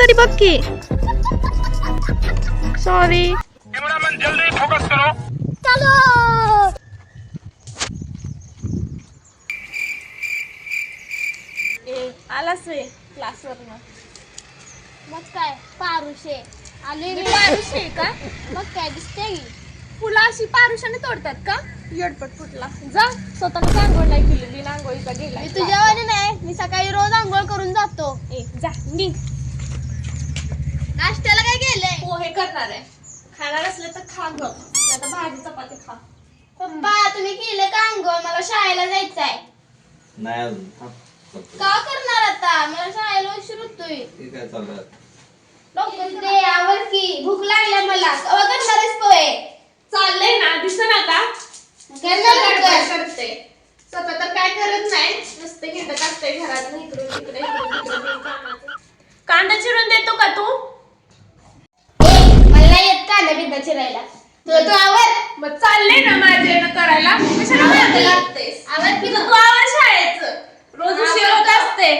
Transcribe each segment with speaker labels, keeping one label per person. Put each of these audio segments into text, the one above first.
Speaker 1: तरी बघ की. सॉरी
Speaker 2: कैमरामैन जल्दी फोकस करो.
Speaker 1: आलास रे क्लासवर
Speaker 3: मग काय? पारुशे. आले रे.
Speaker 1: पारुशे का?
Speaker 3: मग काय दिसते
Speaker 1: फुलं अशी पारुशाने तोडतात का? येडपट फुटला. जा स्वतःला आंघोळ नाही केली बिन आंघोळीचा गेला.
Speaker 3: मी तुझ्यावानी नाही. मी सकाळी रोज आंघोळ करून जातो.
Speaker 1: ए जा निघ.
Speaker 3: नाश्त्याला काय केलंय?
Speaker 1: पोहे करणार आहे. खाणार असले तर खा ग. आता भाजी चपाती खा.
Speaker 3: पप्पा तुम्ही केलं का आंघोळ मला शाळेला जायचंय.
Speaker 4: नाही अजून थांब. करतो.
Speaker 3: का करणार आता? मला शाळेला उशीर होतोय.
Speaker 4: हे काय चालू आहे?
Speaker 3: लवकर दे आवर की? भूक लागल्या मला. कवा करणारच पोहे.
Speaker 1: चाललंय ना दिसत ना आता?
Speaker 3: करणार लवकर.
Speaker 1: करते. स्वतः तर काय करत नाही. नुसते हिंडत असते घरात. इकडून तिकडे इकडून. कांदा चिरून देतो का तू?
Speaker 3: नाही येत कांदा बिंदा चिरायला तुला तू आवर.
Speaker 1: मग चालले ना माझे करायला. कशाला मागे लागतेस.
Speaker 3: आवर की
Speaker 1: तू आवर शाळेचं. रोज उशीर होत असते.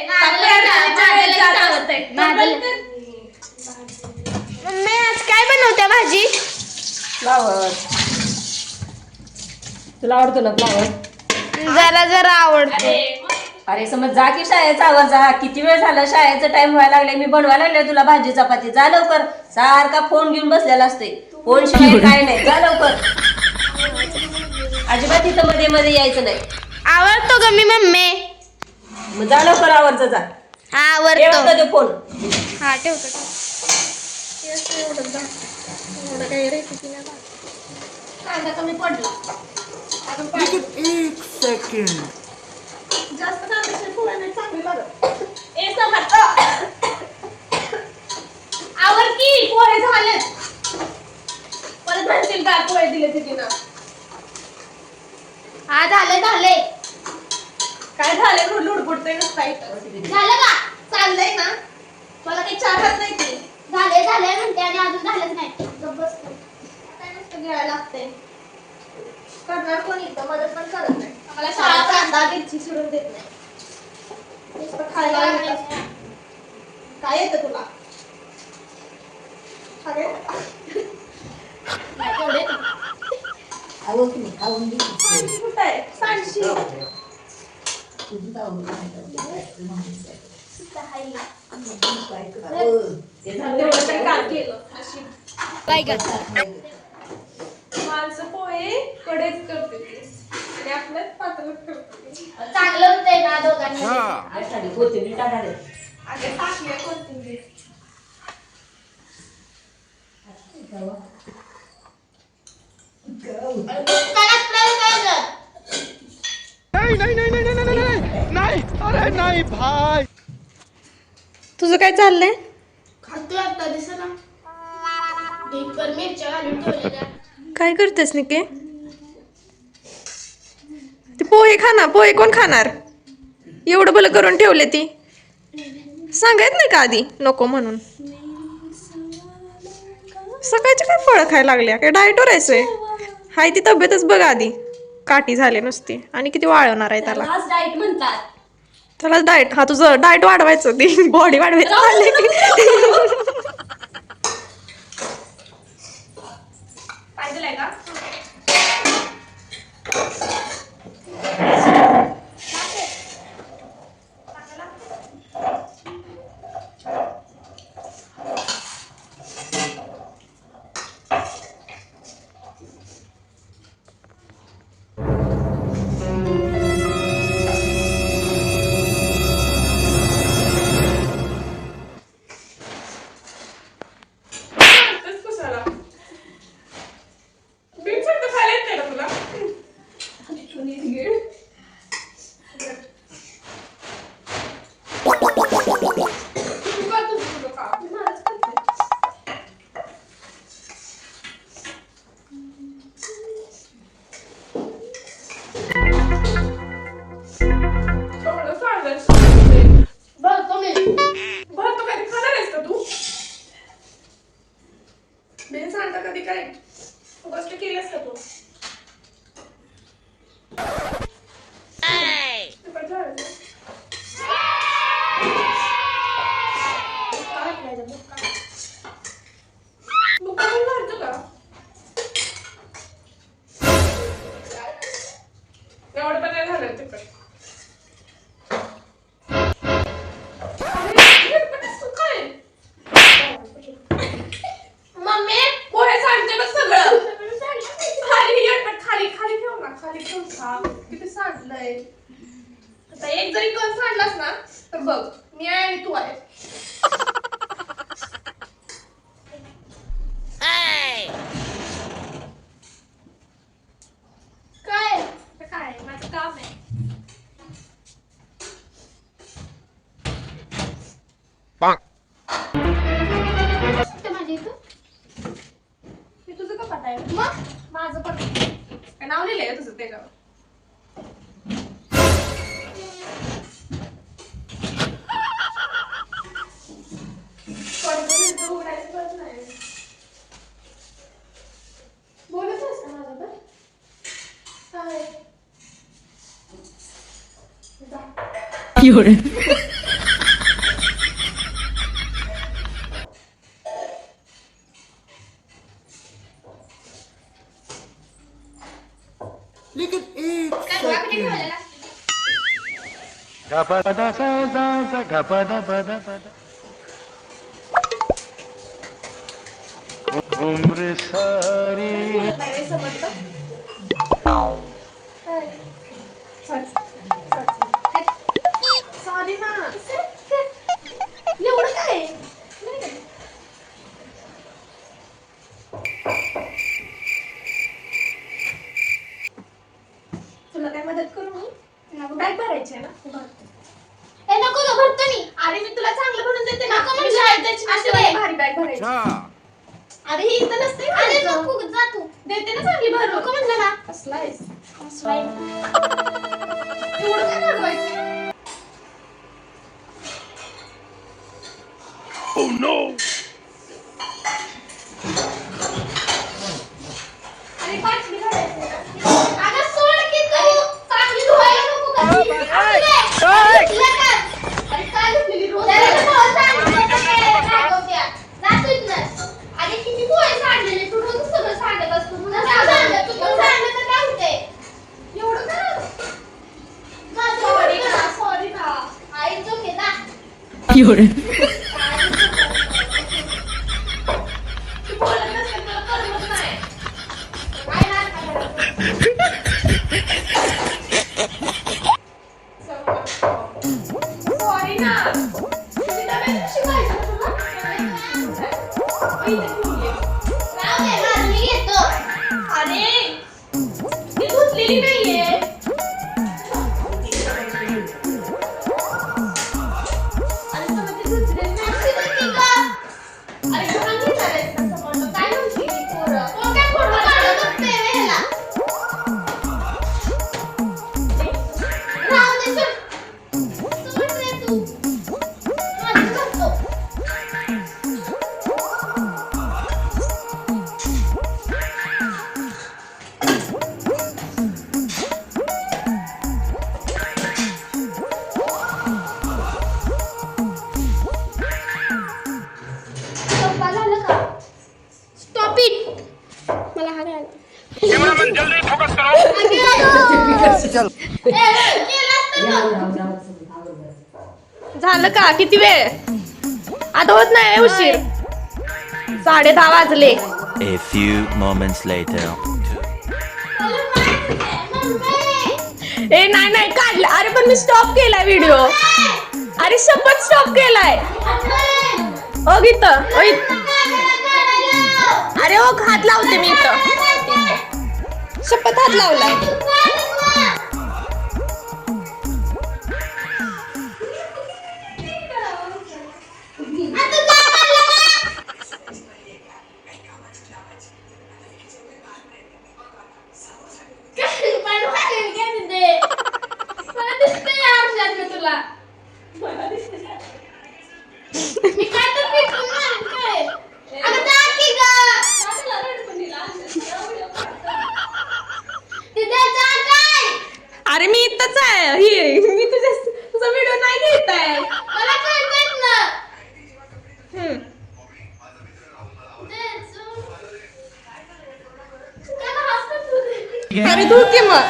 Speaker 3: मम्मी आज काय बनवत्या भाजी?
Speaker 5: फ्लावर. तुला आवडतो ना फ्लावर?
Speaker 3: जरा जरा आवडतो.
Speaker 1: अरे,
Speaker 5: समज जा की शाळेचा आवर जा. किती वेळ झाला? शाळेचा टाइम व्हायला लागलाय. मी बनवायला लागले तुला भाजी चपाती. जा लवकर. सारखा फोन घेऊन बसलेला असतोय फोन शिवाय काय नाही. जा लवकर. अजिबात इथं मध्ये मध्ये यायचं नाही.
Speaker 3: आवडतो ग मी मम्मी.
Speaker 5: मग जा लवकर आवरचा जा.
Speaker 3: हा आवडतो
Speaker 5: ते फोन
Speaker 3: हा ठेवतो.
Speaker 1: कांदा कमी पडला. अजून पाहिजे. जास्त चांगले लागत. कांदा मिरची सोडून देत नाही. काय येतं तुला? सांडशी माणसं पोहे कडेच करते. तुझ नाही
Speaker 3: काय
Speaker 2: नाही नाही
Speaker 1: तुझं काय चाललंय?
Speaker 3: खातो आता
Speaker 1: काय करतेस निके? पोहे खाना पोहे कोण खाणार? एवढं भलं करून ठेवले ती. सांगायत नाही का आधी? नको म्हणून. सकाळचे काय फळं खायला लागल्या? काय डाएटवर आहेसोय हाय? ती तब्येतच बघ आधी. काठी झाली नुसती. आणि किती वाळवणार आहे त्याला.
Speaker 5: आज डाएट म्हणतात.
Speaker 1: त्याला डाएट हा तुझं डाएट वाढवायचं ती बॉडी वाढवायचं जरी कण सांडलास ना तर बघ मी आहे आणि तू आहे? काय माझं काम आहे.
Speaker 3: कुठं माझ्या इथं?
Speaker 1: हे तुझं का पट आहे.
Speaker 3: मग?
Speaker 1: माझं पण नाव लिहिलंय तुझं त्याच्यावर पडदे बिडदे उघडायचं पण नाही. बोलत आहेस का माझ्याबरोबर? काय? जा.
Speaker 2: लेकिन एक
Speaker 3: काय गोळा करून ठेवलेला?
Speaker 2: उम्र सारी
Speaker 1: नाही समजलं? काय? अरे मी तुला चांगलं बनवून देते ना
Speaker 3: नको म्हणजे. असू
Speaker 1: नसते,
Speaker 3: दे.
Speaker 1: भारी बॅग भरायची अरे ही इथं नसते
Speaker 3: अरे. नको गं, जा तू.
Speaker 1: देते ना चांगली भरून
Speaker 3: नको म्हणलं ना.
Speaker 1: कसला आहेस
Speaker 3: आहे.
Speaker 1: एवढं काय अरे बाटली भरायची आहे ना.
Speaker 3: अगं, सोड की तू. चांगली धुवायला नको का? असू दे. धुतलं का?
Speaker 1: अरे काय घेतलेली रोज
Speaker 3: त्याला तर भाऊ सांगितलं होतं ते रागवत्या. जा तू इथनं. अरे किती पोहे सांडलेले. तू रोज सगळं सांडत असतो. म्हणून सांडलं. तू पण सांडलं तर काय होतंय?
Speaker 1: एवढं काय
Speaker 3: जा तू
Speaker 1: सॉरी
Speaker 3: इथनं.
Speaker 1: ना सॉरी ना
Speaker 3: आई चोखे जा.
Speaker 1: तू बोलत
Speaker 3: झालं का?
Speaker 1: किती वेळ? आता होत नाही उशीर. साडे दहा वाजले.
Speaker 6: A few moments later.
Speaker 1: ए नाही नाही काढलं. अरे पण मी स्टॉप केलाय व्हिडिओ अरे शपथ स्टॉप केलाय. ओ गीत ओ इत- अरे ओ हात लावते मी इथं. शपथ हात लावलाय. अरे मी इथंच आहे ही मी तुझ्या तुझा व्हिडिओ नाही घेत आहे
Speaker 3: मला कळतंयच ना
Speaker 1: हम्म.
Speaker 3: ते सो- त्याला हसत होते.
Speaker 1: अरे की मग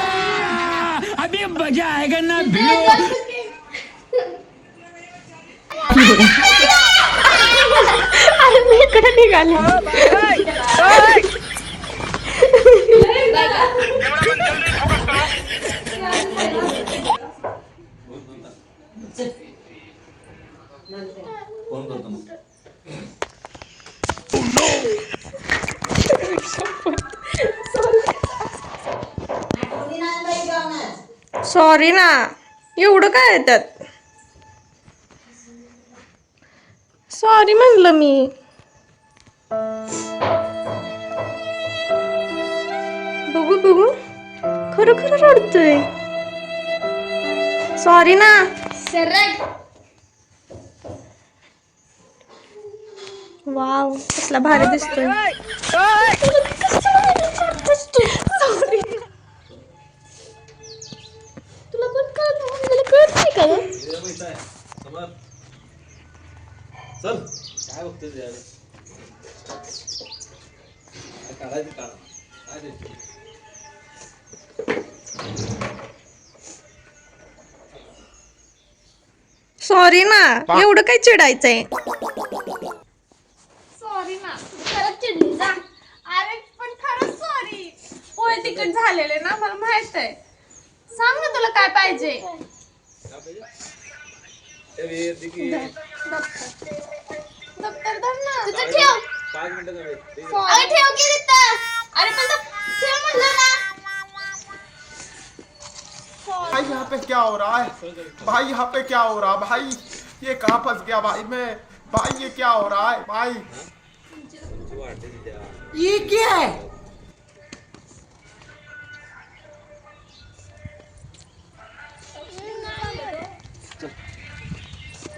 Speaker 6: अभी मजा आएगा ना
Speaker 3: ते बस की.
Speaker 1: अरे मी इकडे निघाले. सॉरी ना. एवढं काय येतात सॉरी म्हणलं मी. बघू बघू. खरं खरं रडतोय. सॉरी ना
Speaker 3: सरळ
Speaker 1: वाव कसला भारी दिसतोय Sorry. तुला पण कळत मला कळत नाही का
Speaker 4: चल काय बघतोय यार काय काढायचं काढा काय
Speaker 1: सॉरी ना. एवढं काय चिडायचंय?
Speaker 3: सॉरी ना. खरंच चिडली जा अरे पण खरंच सॉरी
Speaker 1: पोहे तिकट झालेले ना मला माहीत आहे. सांग ना तुला काय पाहिजे. दप्तर धर ना.
Speaker 3: ठेव. अरे ठेव की तिथं. अरे पण तो- ठेव म्हणलं ना.
Speaker 2: भाई, यहाँ पे क्या हो रहा है? भाई, यहाँ पे क्या हो रहा है? भाई, ये कहाँ फंस गया भाई मैं? भाई, ये क्या हो रहा है? भाई। ये क्या है?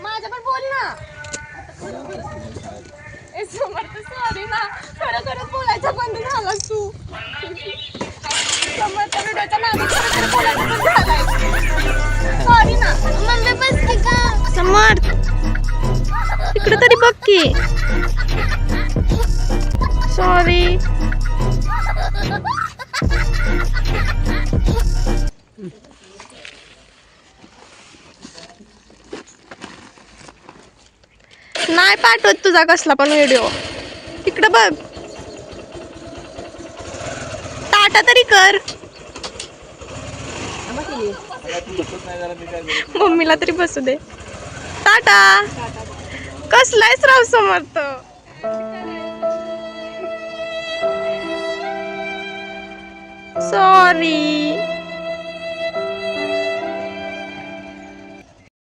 Speaker 1: माझ्या पण बोल ना। समर्थ सॉरी ना खरं खरं बोलायचं बंद झाला तू। समोर. इकडे तरी बघ की. सॉरी नाही पाठवत तुझा कसला पण व्हिडिओ. तिकडे बघ. आता तरी कर. मम्मीला तरी बसू दे. टाटा. कसलायच राव समर्थ? सॉरी